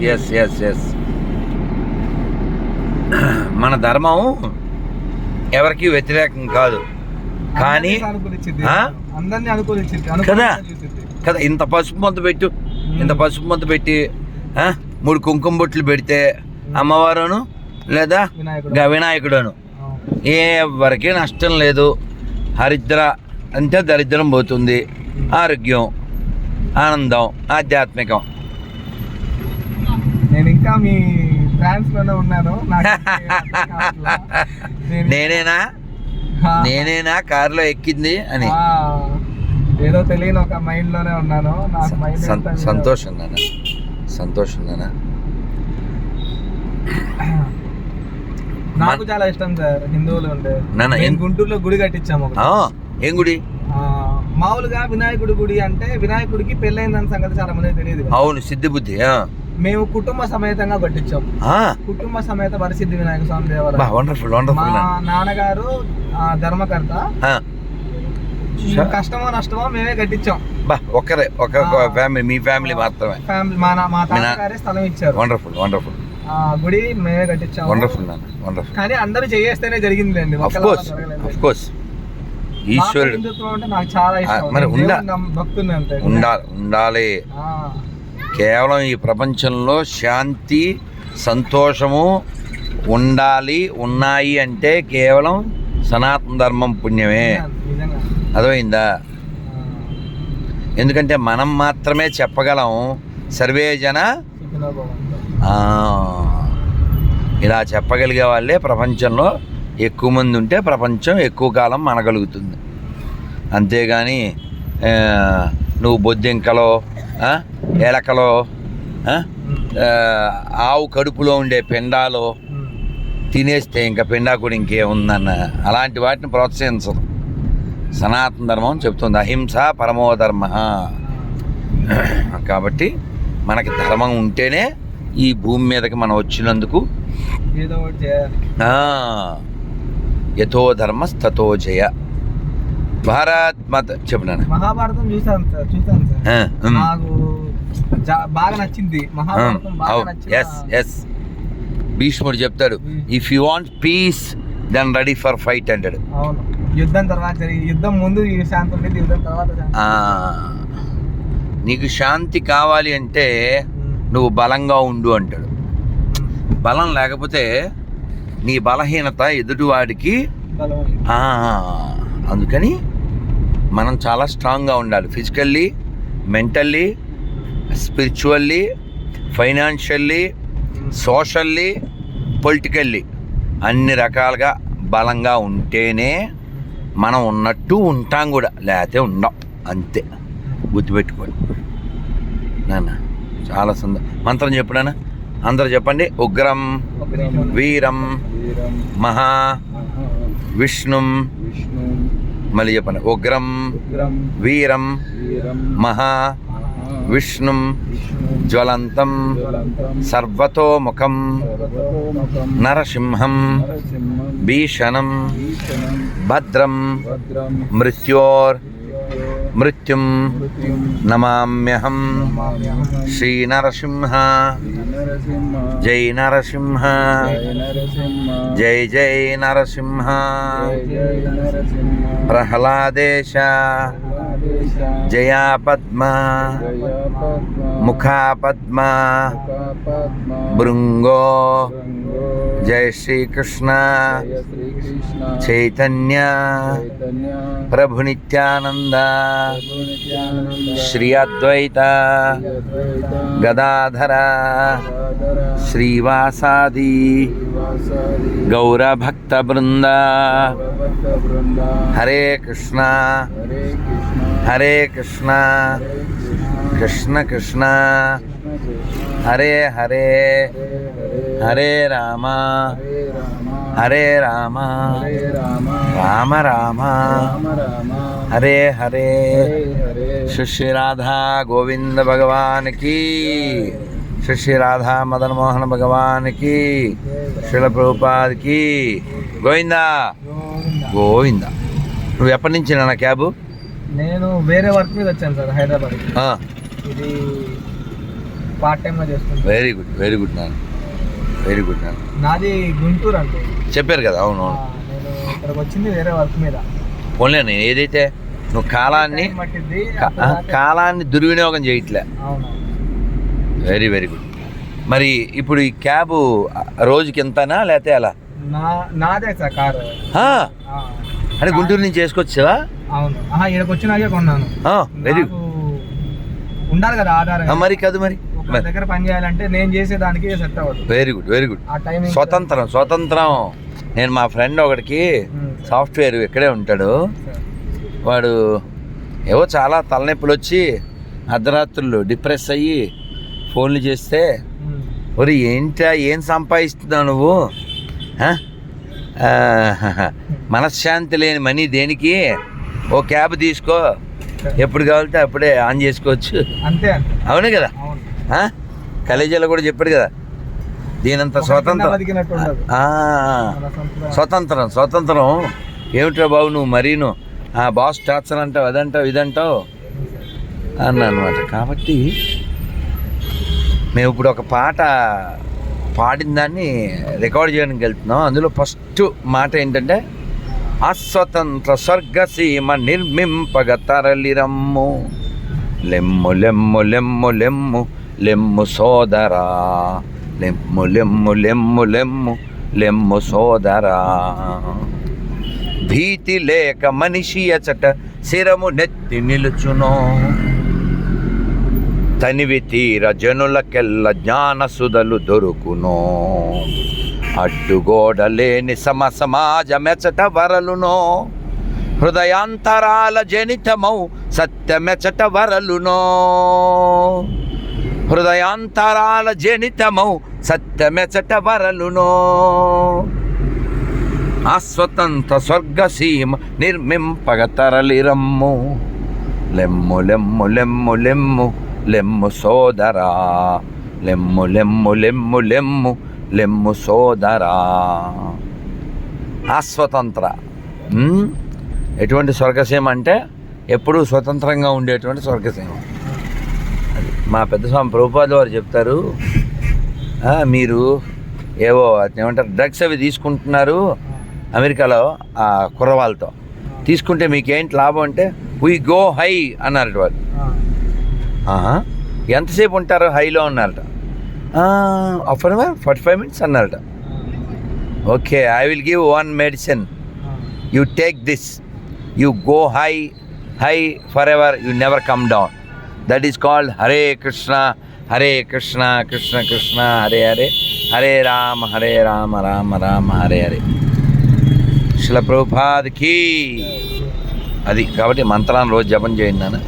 Yes yes yes మన ధర్మం ఎవరికి వ్యతిరేకం కాదు. కానీ కదా. కదా? ఇంత పసుపు మొద్దు పెట్టు. ఇంత పసుపు మొద్దు పెట్టి మూడు కుంకుమ బొట్లు పెడితే అమ్మవారును లేదా? వినాయకుడును. ఎవరికి నష్టం లేదు. హరిద్ర అంటే దరిద్రం పోతుంది. ఆరోగ్యం ఆనందం ఆధ్యాత్మికం. మీ ఫ్రాన్స్లోనే ఉన్నాను. నేను- నేనేనా? నేనేనా? కారులో ఎక్కింది అని. ఏదో తెలియని ఒక మైండ్లోనే ఉన్నాను. సంతోషం నాన్న. సంతోషం నాన్న. నాకు చాలా ఇష్టం సార్ హిందువులు ఉంటే. ఏం- గుంటూరులో గుడి కట్టించాము ఏం గుడి? మామూలుగా వినాయకుడి గుడి అంటే వినాయకుడికి పెళ్ళైందని సంగతి చాలా మంది తెలియదు. అవును సిద్ధి బుద్ధి. మేము కుటుంబ సమేతంగా కట్టించాం. ఆ, కుటుంబ సమేత వరసిద్ధి వినాయక స్వామి దేవాలయం. మా నాన్నగారు ధర్మకర్త. కష్టమో నష్టమో మేమే కట్టించాం. బా ఒక్కరే ఒక. ఫ్యామిలీ మీ ఫ్యామిలీ మాత్రమే. ఫ్యామిలీ మా నా- మా తాతగారే స్థలం ఇచ్చారు. వండర్ఫుల్ వండర్ఫుల్ ఆ గుడి మేమే కట్టించాము. వండర్ఫుల్ వండర్ఫుల్ కానీ అందరూ చేస్తేనే జరిగిందిలేండి. ఆఫ్ ఒకళ్ళ కోర్స్. ఆఫ్ కోర్స్ ఈశ్వరుడు. అంటే నాకు చాలా ఇష్టం. మరి నమ్మ- భక్తుడిని అంతే. ఉండాలి ఉండాలి. కేవలం ఈ ప్రపంచంలో శాంతి సంతోషము ఉండాలి ఉన్నాయి అంటే కేవలం సనాతన ధర్మం పుణ్యమే. అర్థమైందా? ఎందుకంటే మనం మాత్రమే చెప్పగలం సర్వే జన ఇలా చెప్పగలిగే వాళ్ళే ప్రపంచంలో ఎక్కువ మంది ఉంటే ప్రపంచం ఎక్కువ కాలం మనగలుగుతుంది. అంతేగాని నువ్వు బొద్దింకలో ఎలకలో ఆవు కడుపులో ఉండే పెండాలో. తినేస్తే ఇంకా పెండా కూడా ఇంకేముందన్న. అలాంటి వాటిని ప్రోత్సహించదు. సనాతన ధర్మం చెప్తుంది. అహింస పరమో ధర్మ. కాబట్టి మనకి ధర్మం ఉంటేనే ఈ భూమి మీదకి మనం వచ్చినందుకు యథో ధర్మస్తతో జయ. భారత్ మత చెప్పినాను మహాభారతం చూసాను సార్ చూసాను సార్. నాకు బాగా నచ్చింది. బాగా అవును నచ్చింది ఎస్ ఎస్ భీష్ముడు చెప్తాడు if you want peace then ready for fight అంటాడు. యుద్ధం తర్వాత యుద్ధం ముందు శాంతి ఉండేది యుద్ధం తర్వాత నీకు శాంతి కావాలి అంటే ఉమ్, నువ్వు బలంగా ఉండు అంటాడు. ఉమ్. బలం లేకపోతే నీ బలహీనత ఎదుటివాడికి అందుకని మనం చాలా స్ట్రాంగ్గా ఉండాలి. Physically mentally spiritually financially socially politically అన్ని రకాలుగా బలంగా ఉంటేనే మనం ఉన్నట్టు ఉంటాం కూడా. లేకపోతే ఉండం. అంతే. గుర్తుపెట్టుకోండి. నాన్న చాలా సంద మంత్రం చెప్పుడానా అందరూ చెప్పండి. ఉగ్రం. వీరం మహా విష్ణుం మళ్ళీ చెప్పండి. ఉగ్రం వీరం మహా విష్ణుం జ్వలంతం సర్వతోముఖం నరసింహం భీషణం భద్రం మృత్యోర్ మృత్యుం నమామ్యహం నమామ్యహం శ్రీ నరసింహ జై నరసింహ జై జై నరసింహ ప్రహ్లాదేశ జయా పద్మ ముఖ పద్మ భృంగో जय श्री कृष्ण चैतन्य। प्रभु नित्यानंद श्री अद्वैता। गदाधरा। श्रीवासादि। गौरभक्तवृंद हरे कृष्ण। हरे कृष्ण। कृष्ण कृष्ण। हरे, हरे। హరే రామ. హరే రామ. రామ రామ. హరే హరే. శ్రీ రాధా గోవింద భగవాన్కి శ్రీ రాధా మదన్ మోహన్ భగవాన్కి శిల ప్రభుపాద్కి గోవిందా. గోవిందా. నువ్వు ఎప్పటి నుంచి నా క్యాబు? నేను వేరే వర్క్ మీద వచ్చాను సార్ హైదరాబాద్ ఇది పార్ట్ టైమ్గా చేస్తుంటాను వెరీ గుడ్ వెరీ గుడ్ నాన్న. వెరీ గుడ్ నాది గుంటూరు అంటే చెప్పారు కదా అవును అవును. నేను ఇక్కడికి వచ్చింది వేరే వర్క్ మీద. పోన్లే నేను ఏదైతే నువ్వు కాలాన్ని పట్టింది కాలాన్ని దుర్వినియోగం చేయట్లే. అవును. వెరీ వెరీ గుడ్ మరి ఇప్పుడు ఈ క్యాబ్ రోజుకి ఎంతనా లేకపోతే అలా నా నాదే సార్ కారు. ఆ, ఆ, అంటే గుంటూరు నుంచి చేసుకొచ్చావా? అవును. ఆహా ఇక్కడికి వచ్చినాకే కొన్నాను వెరీ నాకు ఉండాలి కదా ఆధారం. మరి కాదు మరి. ఒక దగ్గర పని చేయాలంటే నేను చేసే దానికి సెట్ అవ్వదు. వెరీ గుడ్ వెరీ గుడ్ ఆ టైం స్వతంత్రం స్వతంత్రం. నేను మా ఫ్రెండ్ ఒకడికి సాఫ్ట్వేర్ ఇక్కడే ఉంటాడు. వాడు ఏవో చాలా తలనొప్పులు వచ్చి అర్ధరాత్రులు డిప్రెస్ అయ్యి ఫోన్లు చేస్తే ఒరి ఏంటా ఏం సంపాదిస్తున్నావు నువ్వు? మనశ్శాంతి లేని మనీ దేనికి? ఓ క్యాబ్ తీసుకో. ఎప్పుడు కావాలితే అప్పుడే ఆన్ చేసుకోవచ్చు. అంతే. అవునే కదా? కాలేజీలో కూడా చెప్పాడు కదా. దీనంత స్వతంత్రం. స్వతంత్రం స్వతంత్రం. ఏమిట్రా బాబు నువ్వు మరీను? ఆ బాస్ టార్చర్ అంటావు అదంటావు ఇదంటావు? అన్నా అనమాట కాబట్టి మేము ఇప్పుడు ఒక పాట పాడిన దాన్ని రికార్డ్ చేయడానికి వెళ్తున్నాం. అందులో ఫస్ట్ మాట ఏంటంటే అస్వతంత్ర స్వర్గసీమ నిర్మింపగ తరలిరమ్ము. లెమ్ము లెమ్ము లెమ్ము లెమ్ము. లెమ్ము సోదరా. లెమ్ము లెమ్ము లెమ్ము లెమ్ము లెమ్ము సోదరా. భీతి లేక మనిషి అచట శిరము నెత్తి నిలుచునో. తనివి తీర జనులకెల్ల జ్ఞాన సుధలు దొరుకునో. అడ్డుగోడ లేని సమ సమాజమెచట వరలునో. హృదయాంతరాల జనితమౌ సత్యమెచట వరలునో. హృదయాంతరాల జనితమౌ సత్యమెచట వరలునో. అస్వతంత్ర స్వర్గసీమ నిర్మింపగ తరలిరమ్ము లెమ్ము లెమ్ము లెమ్ము లెమ్ము లెమ్ము సోదరా. లెమ్ము లెమ్ము లెమ్ము లెమ్ము లెమ్ము సోదరా. అస్వతంత్ర ఎటువంటి స్వర్గసీమ అంటే ఎప్పుడూ స్వతంత్రంగా ఉండేటువంటి స్వర్గసీమ. మా పెద్ద స్వామి ప్రభుపాద వారు చెప్తారు మీరు ఏవో ఏమంటారు డ్రగ్స్ అవి తీసుకుంటున్నారు అమెరికాలో ఆ కుర్రవాళ్ళతో. తీసుకుంటే మీకేంటి లాభం అంటే వీ గో హై అన్నారట వాళ్ళు ఎంతసేపు ఉంటారు హైలో అన్నారట. Half an hour forty five minutes అన్నారట. Okay I will give one medicine you take this you go high high forever you never come down that is called Hare Krishna Hare Krishna Krishna Krishna Hare Hare Hare Rama Hare Rama Rama Rama Hare Hare శిల ప్రభుపాద్కి అది కాబట్టి మంత్రాన్ని రోజు జపం చేయండి నాన్న.